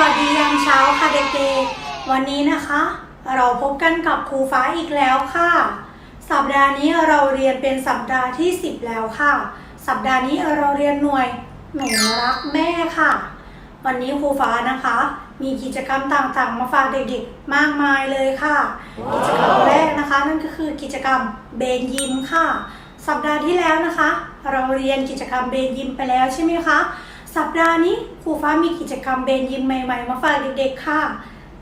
วัสดียามเช้าค่ะเด็กๆ วันนี้นะคะ เราพบกันกับครูฟ้าอีกแล้วค่ะ สัปดาห์นี้เราเรียนเป็นสัปดาห์ที่ 10 แล้วค่ะ สัปดาห์นี้เราเรียนหน่วยหนูรักแม่ค่ะ วันนี้ครูฟ้านะคะ มีกิจกรรมต่างๆ มาฝากเด็กๆ มากมายเลยค่ะ กิจกรรมแรกนะคะ นั่นก็คือกิจกรรมเบนยิมค่ะ สัปดาห์ที่แล้วนะคะ เราเรียนกิจกรรมเบนยิมไปแล้วใช่ไหมคะ สัปดาห์นี้ครูฟ้ามีกิจกรรมเบนยิมใหม่ๆ มาฝากเด็กๆค่ะ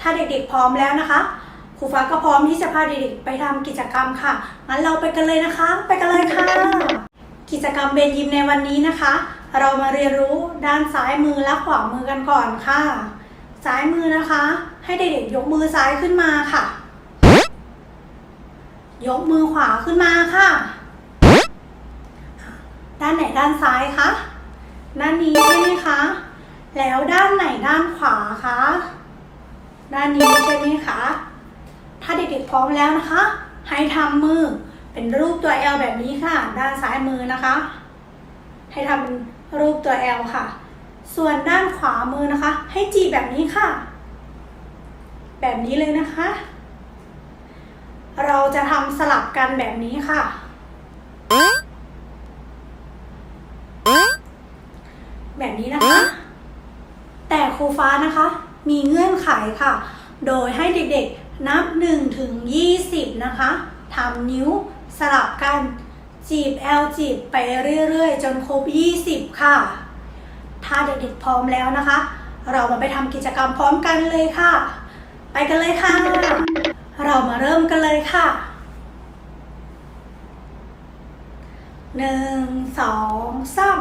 ถ้าเด็กๆพร้อมแล้วนะคะครูฟ้าก็พร้อมที่จะพาเด็กๆไปทำกิจกรรมค่ะ งั้นเราไปกันเลยนะคะ ไปกันเลยค่ะ กิจกรรมเบนยิมในวันนี้นะคะ เรามาเรียนรู้ด้านซ้ายมือและขวามือกันก่อนค่ะ ซ้ายมือนะคะ ให้เด็กๆยกมือซ้ายขึ้นมาค่ะ ยกมือขวาขึ้นมาค่ะ ด้านไหนด้านซ้ายคะ ด้านนี้ใช่ไหมคะ แล้วด้านไหนด้านขวาคะ ด้านนี้ใช่ไหมคะ ถ้าเด็กๆพร้อมแล้วนะคะ ให้ทำมือเป็นรูปตัว L แบบนี้ค่ะ ด้านซ้ายมือนะคะ ให้ทำเป็นรูปตัว L ค่ะ ส่วนด้านขวามือนะคะ ให้จีแบบนี้ค่ะ แบบนี้เลยนะคะ เราจะทำสลับกันแบบนี้ค่ะ แบบนี้นะคะ แต่ครูฟ้านะคะ มีเงื่อนไขค่ะ โดยให้เด็กๆนับ1ถึง20 นะคะทำนิ้วสลับกันจีบ L จีบไปเรื่อยๆ จนครบ 20 ค่ะ ถ้าเด็กๆพร้อมแล้วนะคะ เรามาไปทำกิจกรรมพร้อมกันเลยค่ะ ไปกันเลยค่ะ เรามาเริ่มกันเลยค่ะหนึ่งสองสาม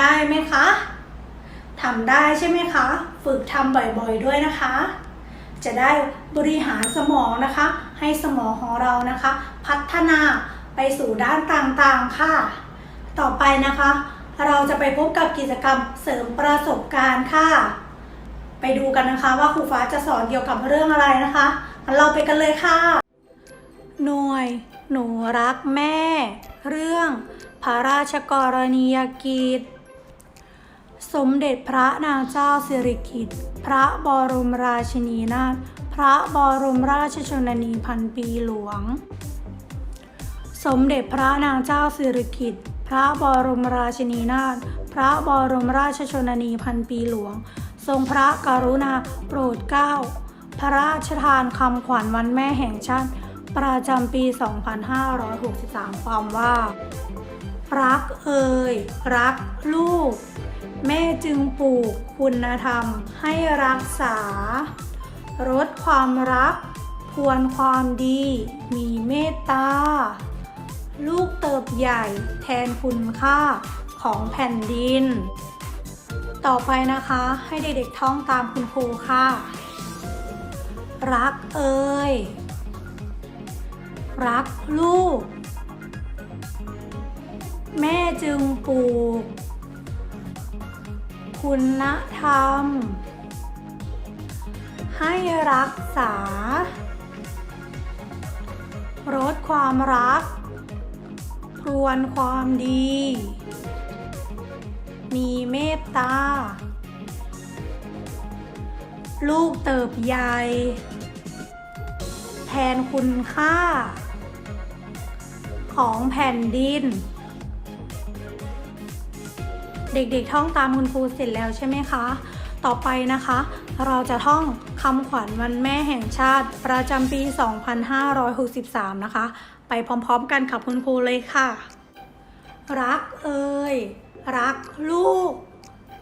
ได้ไหมคะทำได้ใช่ไหมคะ ฝึกทำบ่อยๆด้วยนะคะ จะได้บริหารสมองนะคะ ให้สมองของเรานะคะ พัฒนาไปสู่ด้านต่างๆค่ะ ต่อไปนะคะ เราจะไปพบกับกิจกรรมเสริมประสบการณ์ค่ะ ไปดูกันนะคะว่าครูฟ้าจะสอนเกี่ยวกับเรื่องอะไรนะคะเราไปกันเลยค่ะ หน่วย หนูรักแม่ เรื่อง พระราชกรณียกิจ สมเด็จพระนางเจ้าสิริกิติ์ พระบรมราชินีนาถ พระบรมราชชนนีพันปีหลวง สมเด็จพระนางเจ้าสิริกิติ์ พระบรมราชินีนาถ พระบรมราชชนนีพันปีหลวง ทรงพระกรุณาโปรดเกล้า พระราชทานคำขวัญวันแม่แห่งชาติ ประจำปี 2563 ความว่า รักเอ่ยรักลูก แม่จึงปลูกคุณธรรมให้รักษา ลดความรักทวนความดี มีเมตตา ลูกเติบใหญ่แทนคุณค่าของแผ่นดิน ต่อไปนะคะให้เด็กๆท่องตามคุณครูค่ะ รักเอ่ยรักลูก แม่จึงปลูก คุณธรรม ให้รักษา ลดความรัก พรวนความดี มีเมตตา ลูกเติบใหญ่ แทนคุณค่า ของแผ่นดิน เด็กๆท่องตามคุณครูเสร็จแล้วใช่ไหมคะ ต่อไปนะคะ เราจะท่องคำขวัญวันแม่แห่งชาติประจำปี 2563 นะคะ ไปพร้อมๆกันกับคุณครูเลยค่ะ รักเอ่ยรักลูก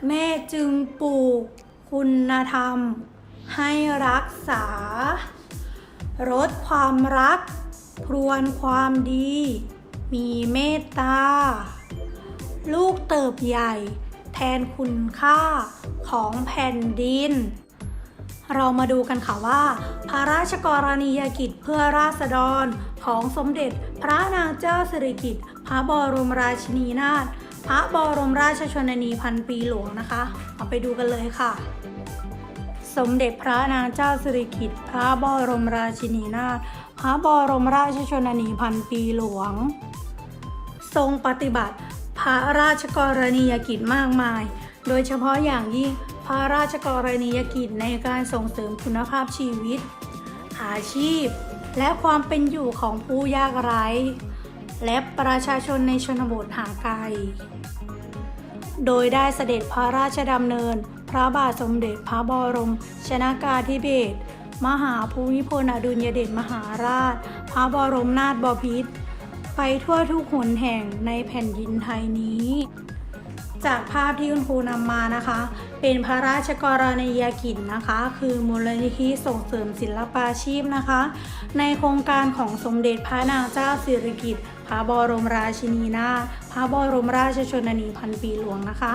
แม่จึงปลูก คุณธรรม ให้รักษาลดความรัก พรวนความดี มีเมตตา ลูกเติบใหญ่ แทนคุณค่าของแผ่นดิน เรามาดูกันค่ะว่า พระราชกรณียกิจเพื่อราษฎรของสมเด็จพระนางเจ้าสิริกิติ์พระบรมราชินีนาถพระบรมราชชนนีพันปีหลวงนะคะ เอาไปดูกันเลยค่ะ สมเด็จพระนางเจ้าสิริกิติ์พระบรมราชินีนาถพระบรมราชชนนีพันปีหลวง ทรงปฏิบัติ พระราชกรณียกิจมากมาย โดยเฉพาะอย่างยิ่งพระราชกรณียกิจในการส่งเสริมคุณภาพชีวิต อาชีพ และความเป็นอยู่ของผู้ยากไร้ และประชาชนในชนบทห่างไกล โดยได้เสด็จพระราชดำเนิน พระบาทสมเด็จพระบรมชนากาธิเบศรมหาภูมิพลอดุลยเดชมหาราช พระบรมนาถบพิตร ไปทั่วทุกหนแห่งในแผ่นดินไทยนี้ จากภาพที่คุณครูนำมานะคะ เป็นพระราชกรณียกิจนะคะ คือมูลนิธิส่งเสริมศิลปาชีพนะคะ ในโครงการของสมเด็จพระนางเจ้าสิริกิติ์พระบรมราชินีนาถพระบรมราชชนนีพันปีหลวงนะคะ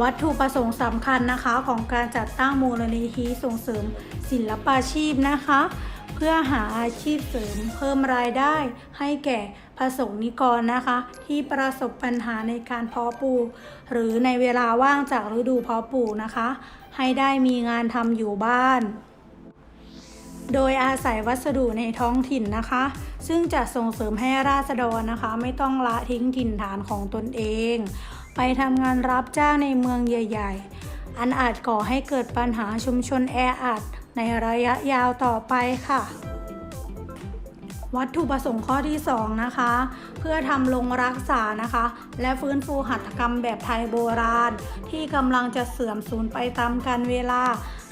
วัตถุประสงค์สำคัญนะคะของการจัดตั้งมูลนิธิส่งเสริมศิลปาชีพนะคะ พื่อหาอาชีพเสริมเพิ่มรายได้ให้แก่ประสงค์นิกรนะคะ ที่ประสบปัญหาในการเพาะปลูกหรือในเวลาว่างจากฤดูเพาะปลูกนะคะ ให้ได้มีงานทำอยู่บ้าน โดยอาศัยวัสดุในท้องถิ่นนะคะ ซึ่งจะส่งเสริมให้ราษฎรนะคะ ไม่ต้องละทิ้งถิ่นฐานของตนเอง ไปทำงานรับจ้างในเมืองใหญ่ ๆ อันอาจก่อให้เกิดปัญหาชุมชนแออัด ในระยะยาวต่อไปค่ะวัตถุประสงค์ข้อที่ 2 นะคะ เพื่อทำลงรักษานะคะ และฟื้นฟูหัตถกรรมแบบไทยโบราณ ที่กำลังจะเสื่อมสูญไปตามกาลเวลา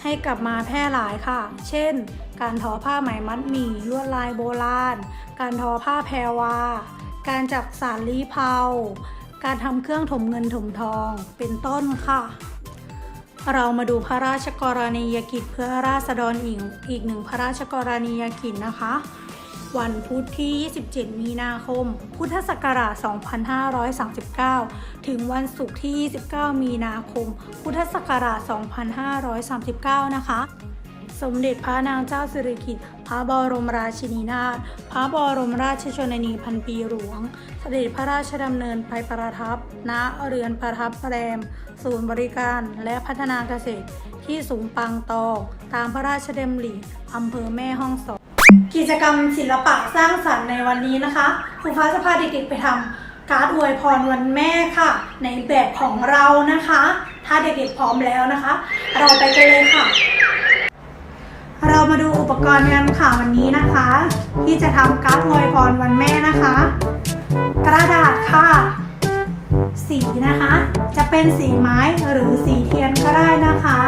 ให้กลับมาแพร่หลายค่ะ เช่น การทอผ้าไหมมัดหมี่ลวดลายโบราณ การทอผ้าแพรวา การจักสารลีเผา การทำเครื่องถมเงินถมทองเป็นต้นค่ะ เรามาดูพระราชกรณียกิจเพื่อราษฎรอีกอีกหนึ่งพระราชกรณียกิจนะคะ วันพุธที่ 27 มีนาคม พุทธศักราช 2539 ถึงวันศุกร์ที่ 29 มีนาคม พุทธศักราช 2539 นะคะ สมเด็จพระนางเจ้าสิริกิติ์พระบรมราชินีนาถพระบรมราชชนนีพันปีหลวง เสด็จพระราชดำเนินไปประทับ ณเรือนประทับแรม ศูนย์บริการและพัฒนาเกษตรที่สูงปังตองตามพระราชดำริอำเภอแม่ฮ่องสอนกิจกรรมศิลปะสร้างสรรค์ในวันนี้นะคะครูฟ้าจะพาเด็กๆไปทำการ์ดอวยพรวันแม่ค่ะ ในแบบของเรานะคะ ถ้าเด็กๆพร้อมแล้วนะคะ เราไปกันเลยค่ะ เรามาดูอุปกรณ์กันค่ะวันนี้นะคะ ที่จะทำการ์ดอวยพรวันแม่นะคะ กระดาษค่ะ สีนะคะ จะเป็นสีไม้หรือสีเทียนก็ได้นะคะ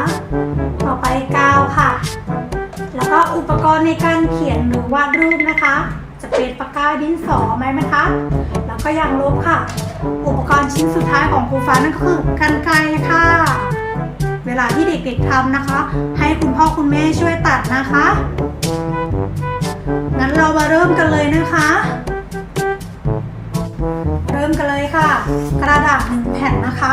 ต่อไปกาวค่ะ แล้วก็อุปกรณ์ในการเขียนหรือวาดรูปนะคะ จะเป็นปากกาดินสอไหม้บรรทัดแล้วก็ยางลบค่ะ อุปกรณ์ชิ้นสุดท้ายของครูฟ้านั่นก็คือกันไกรค่ะ เวลาที่เด็กๆทำนะคะ ให้คุณพ่อคุณแม่ช่วยตัดนะคะ งั้นเรามาเริ่มกันเลยนะคะ เริ่มกันเลยค่ะ กระดาษหนึ่งแผ่นนะคะ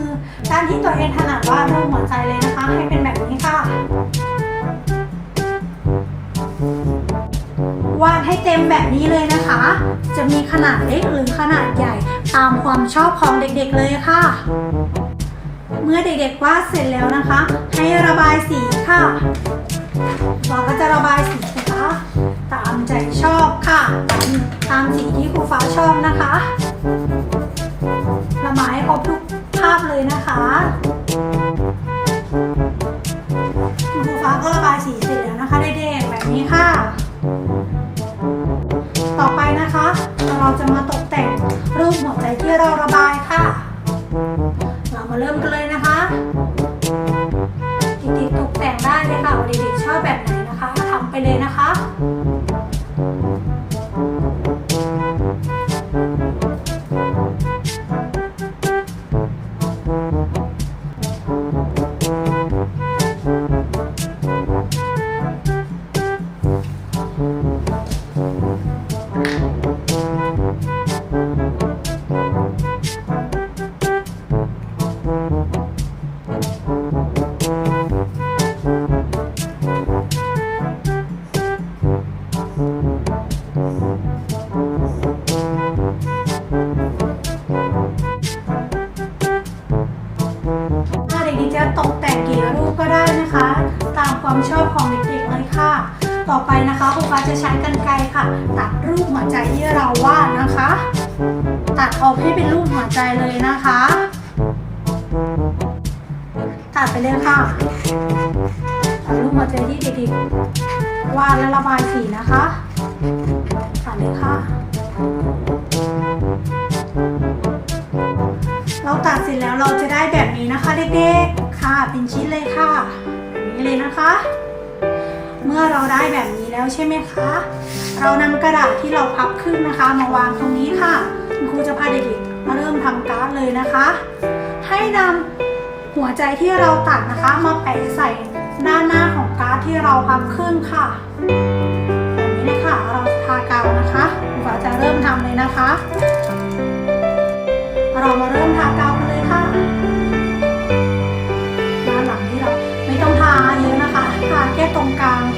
ด็กๆใช้มือด้านที่ตัวเองถนัดวาดรูปหัวใจเลยนะคะ ให้เป็นแบบนี้ค่ะ วาดให้เต็มแบบนี้เลยนะคะ จะมีขนาดเล็กหรือขนาดใหญ่ตามความชอบของเด็กๆเลยค่ะ เมื่อเด็กๆวาดเสร็จแล้วนะคะ ให้ระบายสีค่ะเราก็จะระบายสีนะคะตามใจชอบค่ะตามตามสีที่ครูฟ้าชอบนะคะระบายให้ครบทุก ภาพเลยนะคะ ความชอบของเด็กๆเลยค่ะ ต่อไปนะคะครูฟ้าจะใช้กรรไกรค่ะ ตัดรูปหัวใจที่เราวาดนะคะ ตัดออกให้เป็นรูปหัวใจเลยนะคะ ตัดไปเลยค่ะตัดรูปหัวใจที่เด็กๆวาดและระบายสีนะคะตัดเลยค่ะเราตัดเสร็จแล้วเราจะได้แบบนี้นะคะเด็กๆ ค่ะ เป็นชิ้นเลยค่ะ เลยนะคะ เมื่อเราได้แบบนี้แล้วใช่ไหมคะ เรานำกระดาษที่เราพับขึ้นนะคะ มาวางตรงนี้ค่ะ คุณครูจะพาเด็กๆมาเริ่มทำการ์ดเลยนะคะ ให้นำหัวใจที่เราตัดนะคะ มาแปะใส่ด้านหน้าของการ์ดที่เราพับขึ้นค่ะแบบนี้เลยค่ะเราทากาวนะคะครูฟ้าจะเริ่มทำเลยนะคะ เรามาเริ่มทากาว แค่ตรงกลาง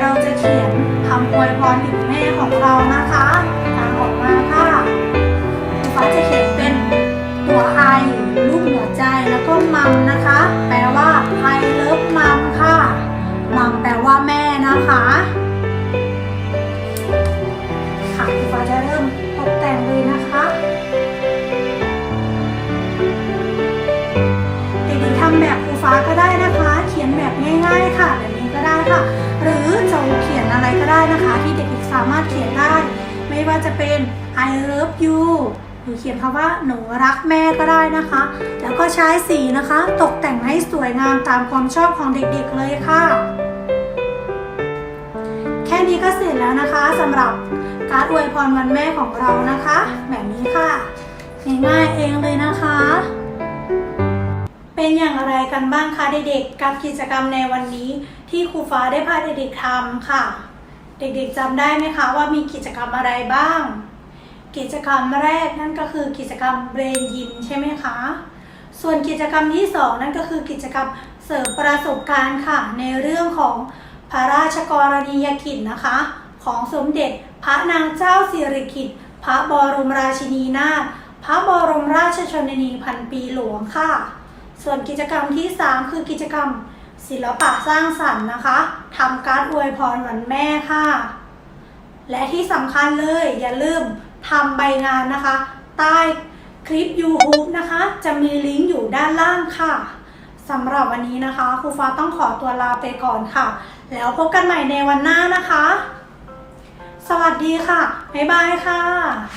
เราจะเขียนคำอวยพรถึงแม่ของเรานะคะตามออกมาค่ะฟ้าจะเขียนเป็นตัวไอรูปหัวใจแล้วก็มัมนะคะ แปลว่าไอเลิฟมัมค่ะมัมแปลว่าแม่นะคะค่ะฟ้าจะเริ่มตกแต่งเลยนะคะเด็กๆทำแบบครูฟ้าก็ได้นะคะ เขียนแบบง่าย ๆ ค่ะแบบนี้ก็ได้ค่ะ หรือจะเขียนอะไรก็ได้นะคะ ที่เด็กๆสามารถเขียนได้ ไม่ว่าจะเป็น I love you หรือเขียนคำว่าหนูรักแม่ก็ได้นะคะ แล้วก็ใช้สีนะคะ ตกแต่งให้สวยงามตามความชอบของเด็กๆเลยค่ะ แค่นี้ก็เสร็จแล้วนะคะสำหรับการอวยพรวันแม่ของเรานะคะ แบบนี้ค่ะง่ายๆเองเลยนะคะ เป็นอย่างไรกันบ้างคะเด็กๆ กับกิจกรรมในวันนี้ที่ครูฟ้าได้พาเด็กๆทำค่ะ เด็กๆจำได้ไหมคะว่ามีกิจกรรมอะไรบ้าง กิจกรรมแรกนั่นก็คือกิจกรรมเบรนยินใช่ไหมคะ ส่วนกิจกรรมที่สองนั่นก็คือกิจกรรมเสริมประสบการณ์ค่ะ ในเรื่องของพระราชกรณียกิจนะคะ ของสมเด็จพระนางเจ้าสิริกิติ์พระบรมราชินีนาถพระบรมราชชนนีพันปีหลวงค่ะ ส่วนกิจกรรมที่ 3 คือกิจกรรมศิลปะสร้างสรรค์นะคะทำการดอวยพรวันแม่ค่ะ และที่สำคัญเลยอย่าลืมทำใบงานนะคะ ใต้คลิป YouTube นะคะ จะมีลิงก์อยู่ด้านล่างค่ะสำหรับวันนี้นะคะครูฟ้าต้องขอตัวลาไปก่อนค่ะ แล้วพบกันใหม่ในวันหน้านะคะ สวัสดีค่ะ บ๊ายบายค่ะ